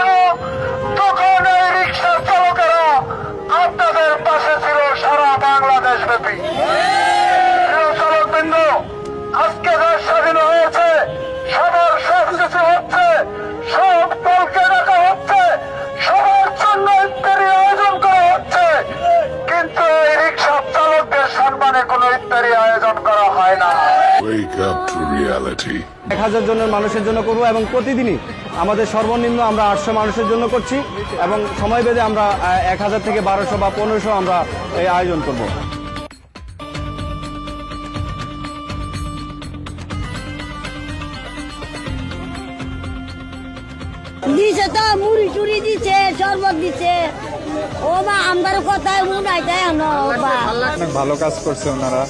জন্য তখন এই রিক্সা চালকেরা আপনাদের পাশে ছিল সারা বাংলাদেশ ব্যাপী চালক চালকবৃন্দ আজকে হয় না। Wake up to reality. এক হাজার জনের মানুষের জন্য করব এবং প্রতিদিনই আমাদের সর্বনিম্ন আমরা আটশো মানুষের জন্য করছি এবং সময় বেঁধে আমরা এক হাজার থেকে বারোশো বা পনেরোশো আমরা এই আয়োজন করব। দিছে তো মুড়ি টুড়ি দিছে শরবত দিছে। ও মা আমার কথায় উনাই দেয় না ভালো কাজ করছে ওনারা।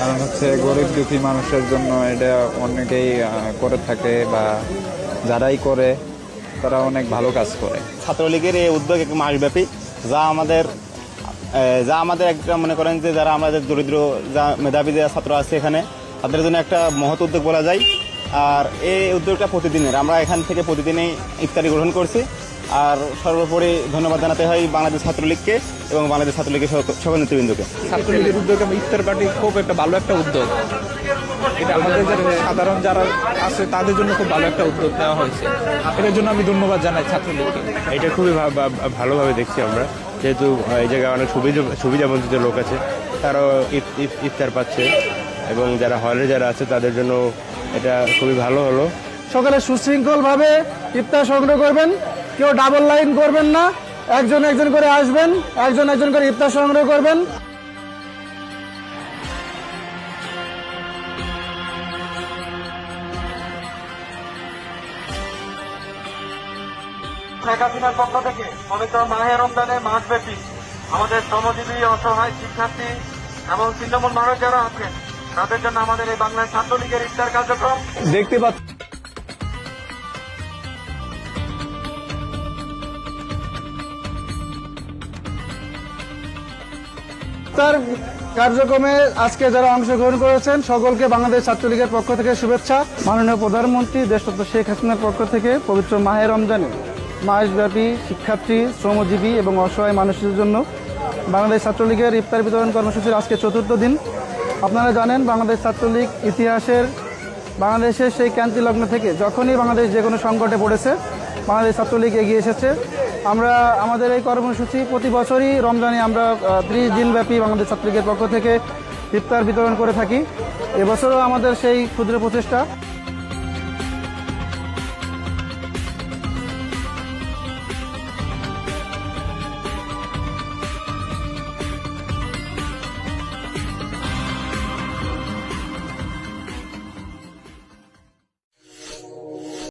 কারণ হচ্ছে গরিব দুঃখী মানুষের জন্য এটা অনেকেই করে থাকে বা যারাই করে, তারা অনেক ভালো কাজ করে। ছাত্রলীগের এই উদ্যোগ এক মাসব্যাপী, যা আমাদের যা আমাদের একটা মনে করেন যে যারা আমাদের দরিদ্র যা মেধাবী যারা ছাত্র আছে এখানে, তাদের জন্য একটা মহৎ উদ্যোগ বলা যায়। আর এই উদ্যোগটা প্রতিদিনের, আমরা এখান থেকে প্রতিদিনই ইফতারি গ্রহণ করছি। আর সর্বোপরি ধন্যবাদ জানাতে হয় বাংলাদেশ ছাত্রলীগকে এবং বাংলাদেশ ছাত্রলীগের সকল- সকল নেতৃবৃন্দকে। ছাত্রলীগের উদ্যোগ এবং ইফতার পার্টি খুব একটা ভালো একটা উদ্যোগ। এটা আমাদের যারা সাধারণ যারা আছে তাদের জন্য খুব ভালো একটা উদ্যোগ নেওয়া হয়েছে। এটার জন্য আমি ধন্যবাদ জানাই ছাত্রলীগকে। এটা খুবই ভালোভাবে দেখছি আমরা। যেহেতু এই জায়গায় অনেক সুবিধা সুবিধা বঞ্চিত লোক আছে তারাও ইফ- ইফ- ইফতার পাচ্ছে এবং যারা হলে যারা আছে তাদের জন্য এটা খুবই ভালো হলো। সকালে সুশৃঙ্খলভাবে ইফতার সংগ্রহ করবেন। কেউ ডাবল লাইন করবেন না। একজন একজন করে আসবেন একজন একজন করে ইফতার সংগ্রহ করবেন। শেখ হাসিনার পক্ষ থেকে পবিত্র মাহে রমজানে মাসব্যাপী আমাদের শ্রমজীবী অসহায় শিক্ষার্থী এবং তৃণমূল মানুষ যারা আছেন তাদের জন্য আমাদের এই ছাত্রলীগের ইফতার কার্যক্রম। দেখতে পাচ্ছেন তার কার্যক্রমে আজকে যারা অংশগ্রহণ করেছেন, সকলকে বাংলাদেশ ছাত্রলীগের পক্ষ থেকে শুভেচ্ছা। মাননীয় প্রধানমন্ত্রী দেশরত্ন শেখ হাসিনার পক্ষ থেকে পবিত্র মাহে রমজানে মাসব্যাপী শিক্ষার্থী, শ্রমজীবী এবং অসহায় মানুষের জন্য বাংলাদেশ ছাত্রলীগের ইফতার বিতরণ কর্মসূচির আজকে চতুর্থ দিন। আপনারা জানেন, বাংলাদেশ ছাত্রলীগ ইতিহাসের, বাংলাদেশের সেই ক্যান্তি লগ্ন থেকে যখনই বাংলাদেশ যে কোনো সংকটে পড়েছে, বাংলাদেশ ছাত্রলীগ এগিয়ে এসেছে। আমরা আমাদের এই কর্মসূচি প্রতি বছরই রমজানে আমরা ত্রিশ দিনব্যাপী বাংলাদেশ ছাত্রলীগের পক্ষ থেকে ইফতার বিতরণ করে থাকি। এবছরও আমাদের সেই ক্ষুদ্র প্রচেষ্টা।